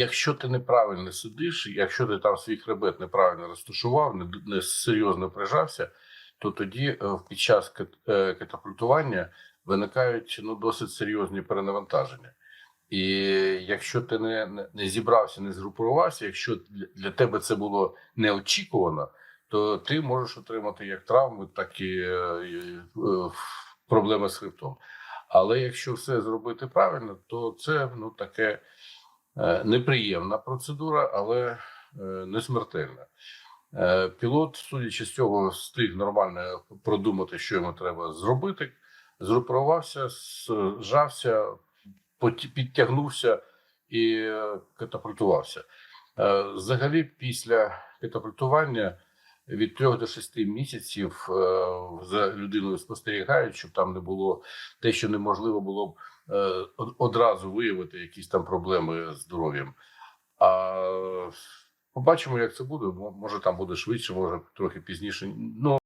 Якщо ти неправильно сидиш, якщо ти там свій хребет неправильно розташував, не, не серйозно прижався, то тоді е, під час е, катапультування виникають ну, досить серйозні перенавантаження. І якщо ти не, не, зібрався, не згрупувався, якщо для, тебе це було неочікувано, то ти можеш отримати як травми, так і е, проблеми з хребтом. Але якщо все зробити правильно, то це ну таке неприємна процедура, але е, не смертельна. Е, Пілот, судячи з цього, встиг нормально продумати, що йому треба зробити. Згрупувався, зжався, підтягнувся і е, катапультувався. Е, Взагалі, після катапультування від 3 до 6 місяців е, за людиною спостерігають, щоб там не було те, що неможливо було б е, одразу виявити якісь там проблеми з здоров'ям. А побачимо, як це буде. Мо- Може, там буде швидше, може трохи пізніше. Ну